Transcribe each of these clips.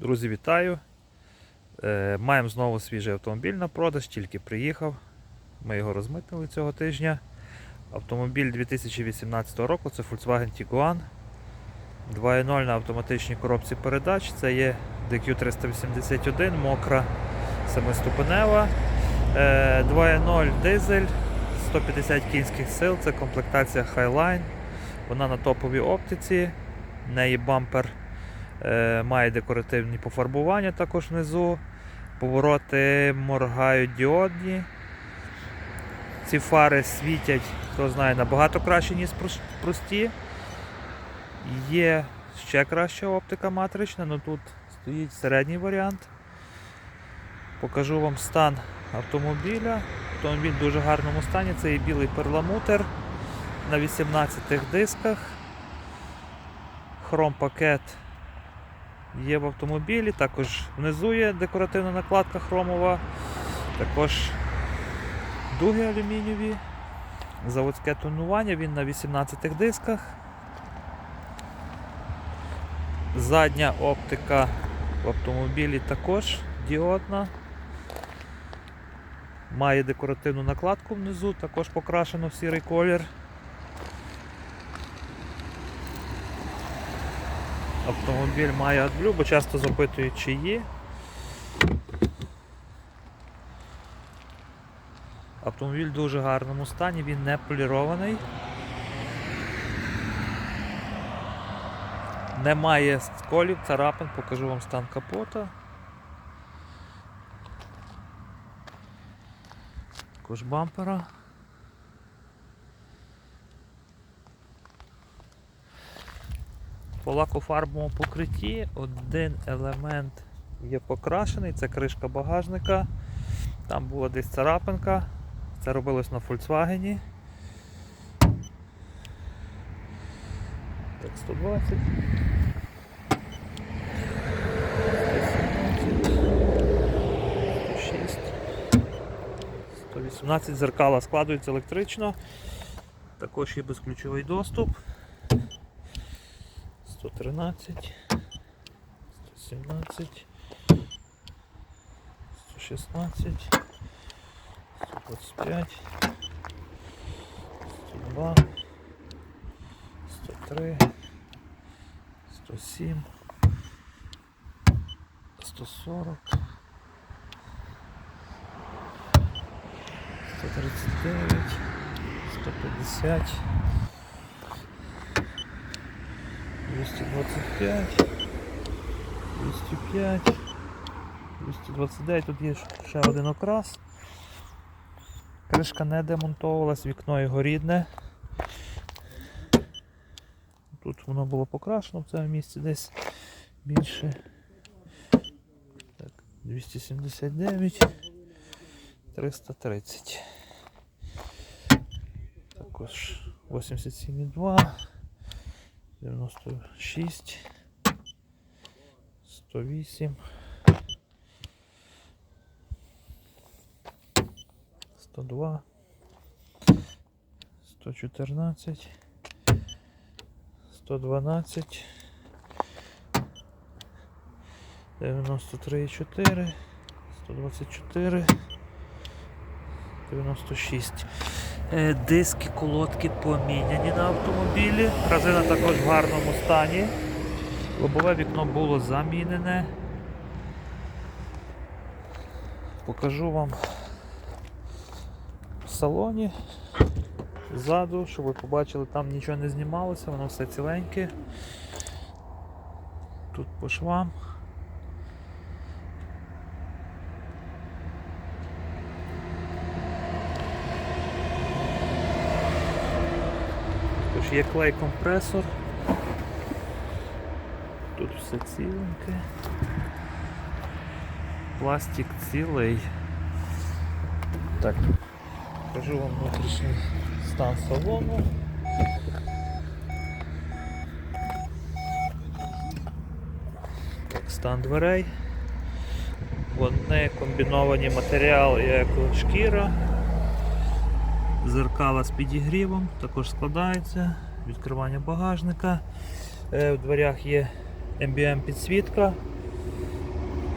Друзі, вітаю! Е, Маємо знову свіжий автомобіль на продаж, тільки приїхав. Ми його розмитнили цього тижня. Автомобіль 2018 року це Volkswagen Tiguan. 2.0 на автоматичній коробці передач. Це є DQ381, мокра семиступенева. Е, 2.0 дизель, 150 кінських сил, це комплектація Highline. Вона на топовій оптиці. В неї бампер Е, має декоративні пофарбування також внизу. Повороти моргають діодні. Ці фари світять, хто знає, набагато краще, ніж прості. Є ще краща оптика матрична, але тут стоїть середній варіант. Покажу вам стан автомобіля. Автомобіль в дуже гарному стані. Це є білий перламутр на 18 дисках. Хром пакет є в автомобілі, також внизу є декоративна накладка хромова, також дуги алюмінієві, заводське тонування, він на 18 дисках. Задня оптика в автомобілі також діодна. Має декоративну накладку внизу, також покрашено в сірий колір. Автомобіль має AdBlue, бо часто запитують, чи є. Автомобіль в дуже гарному стані, він не полірований. Немає сколів, царапин, покажу вам стан капота. Також бампера. По лакофарбовому покритті один елемент є покрашений, це кришка багажника. Там була десь царапинка. Це робилось на Volkswagen. Так, 120. 106. 118 зеркала складуються електрично. Також є безключовий доступ. 113, 117, 116, 125, 102, 103, 107, 140, 139, 150. 225, 205, 229, тут є ще один окрас. Кришка не демонтовувалась, вікно його рідне. Тут воно було покрашено в цьому місці десь більше. Так, 279, 330. Також 87,2. 96, 108, 102, 114, 112, 93,4, 124, 96. Е, Диски, колодки поміняні на автомобілі. Резина також в гарному стані. Лобове вікно було замінене. Покажу вам в салоні ззаду, щоб ви побачили, там нічого не знімалося, воно все ціленьке. Тут по швам. Тож є клей компресор. Тут все ціленьке. Пластик цілий. Так, покажу вам внутрішній стан салону. Так, стан дверей. Вони комбіновані матеріали як шкіра. Зеркала з підігрівом, також складається, відкривання багажника. Е, В дверях є MBM підсвітка.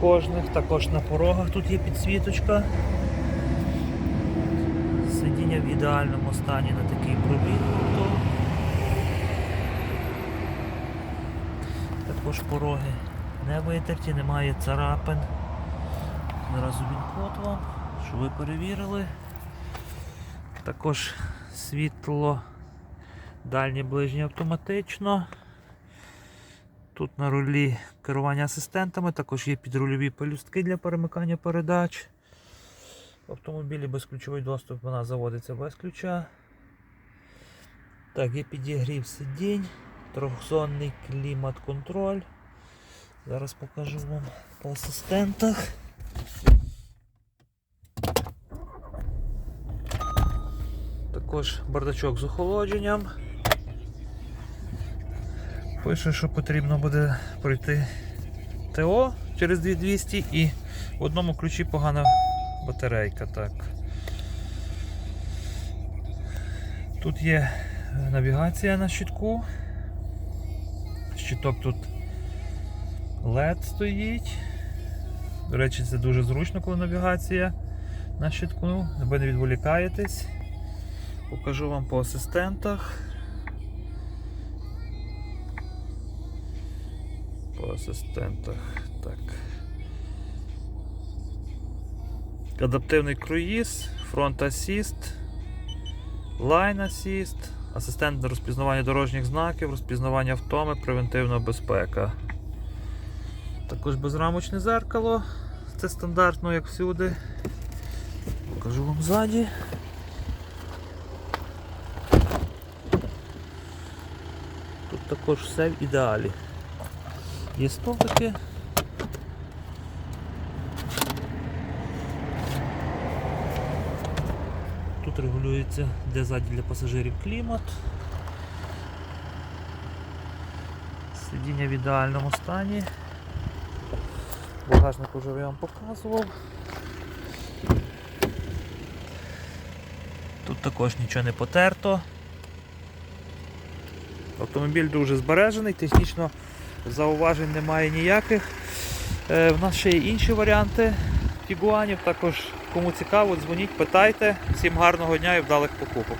кожних. Також на порогах тут є підсвіточка. Сидіння в ідеальному стані на такий пробіг. Також пороги не витерті, немає царапин. Зараз він код вам, щоб ви перевірили. Також світло дальнє ближнє автоматично. Тут на рулі керування асистентами, також є підрульові пелюстки для перемикання передач. В автомобілі безключовий доступ вона заводиться без ключа. Так, є підігрів сидінь, трьохзонний клімат-контроль. Зараз покажу вам по асистентах. Також бардачок з охолодженням. Пише, що потрібно буде пройти ТО через 2200 і в одному ключі погана батарейка. Так. Тут є навігація на щитку. Щиток тут LED стоїть. До речі, це дуже зручно, коли навігація на щитку. Ви не відволікаєтесь. Покажу вам по асистентах. По асистентах. Так. Адаптивний круїз, фронт асіст, лайн асіст, асистент розпізнавання дорожніх знаків, розпізнавання втоми, превентивна безпека. Також безрамочне зеркало. Це стандартно, як всюди. Покажу вам ззаді. Тут також все в ідеалі. Є столики. Тут регулюється де ззаді для пасажирів клімат. Сидіння в ідеальному стані. Багажник уже я вам показував. Тут також нічого не потерто. Автомобіль дуже збережений, технічно зауважень немає ніяких. Е, в нас ще є інші варіанти фігуанів. Також кому цікаво, дзвоніть, питайте. Всім гарного дня і вдалих покупок.